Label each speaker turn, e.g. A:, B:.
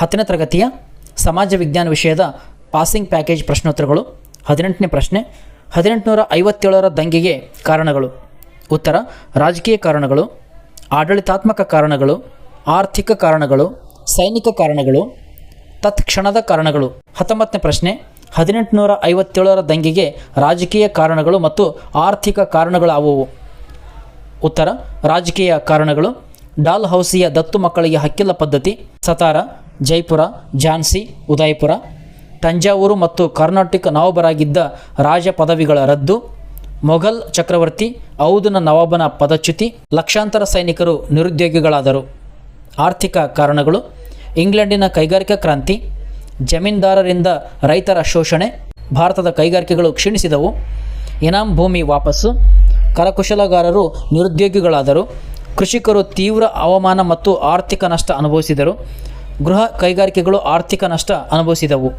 A: ಹತ್ತನೇ ತರಗತಿಯ ಸಮಾಜ ವಿಜ್ಞಾನ ವಿಷಯದ ಪಾಸಿಂಗ್ ಪ್ಯಾಕೇಜ್ ಪ್ರಶ್ನೋತ್ತರಗಳು, ಹದಿನೆಂಟನೇ ಪ್ರಶ್ನೆ, ಹದಿನೆಂಟುನೂರ ಐವತ್ತೇಳರ ದಂಗೆಗೆ ಕಾರಣಗಳು. ಉತ್ತರ, ರಾಜಕೀಯ ಕಾರಣಗಳು, ಆಡಳಿತಾತ್ಮಕ ಕಾರಣಗಳು, ಆರ್ಥಿಕ ಕಾರಣಗಳು, ಸೈನಿಕ ಕಾರಣಗಳು, ತತ್ಕ್ಷಣದ ಕಾರಣಗಳು. ಹತ್ತೊಂಬತ್ತನೇ ಪ್ರಶ್ನೆ, ಹದಿನೆಂಟುನೂರ ಐವತ್ತೇಳರ ದಂಗೆಗೆ ರಾಜಕೀಯ ಕಾರಣಗಳು ಮತ್ತು ಆರ್ಥಿಕ ಕಾರಣಗಳು ಯಾವುವು? ಉತ್ತರ, ರಾಜಕೀಯ ಕಾರಣಗಳು ಡಾಲ್ ಹೌಸಿಯ ದತ್ತು ಮಕ್ಕಳಿಗೆ ಹಕ್ಕಿಲ್ಲ ಪದ್ಧತಿ. ಸತಾರ ಜೈಪುರ, ಝಾನ್ಸಿ, ಉದಯಪುರ, ತಂಜಾವೂರು ಮತ್ತು ಕರ್ನಾಟಕ ನವಾಬರಾಗಿದ್ದ ರಾಜ ಪದವಿಗಳ ರದ್ದು. ಮೊಘಲ್ ಚಕ್ರವರ್ತಿ ಔದನ ನವಾಬನ ಪದಚ್ಯುತಿ, ಲಕ್ಷಾಂತರ ಸೈನಿಕರು ನಿರುದ್ಯೋಗಿಗಳಾದರು. ಆರ್ಥಿಕ ಕಾರಣಗಳು, ಇಂಗ್ಲೆಂಡಿನ ಕೈಗಾರಿಕಾ ಕ್ರಾಂತಿ, ಜಮೀನ್ದಾರರಿಂದ ರೈತರ ಶೋಷಣೆ, ಭಾರತದ ಕೈಗಾರಿಕೆಗಳು ಕ್ಷೀಣಿಸಿದವು. ಇನಾಮ್ ಭೂಮಿ ವಾಪಸ್ಸು, ಕರಕುಶಲಗಾರರು ನಿರುದ್ಯೋಗಿಗಳಾದರು. ಕೃಷಿಕರು ತೀವ್ರ ಹವಾಮಾನ ಮತ್ತು ಆರ್ಥಿಕ ನಷ್ಟ ಅನುಭವಿಸಿದರು. ಗೃಹ ಕೈಗಾರಿಕೆಗಳು ಆರ್ಥಿಕ ನಷ್ಟ ಅನುಭವಿಸಿದವು.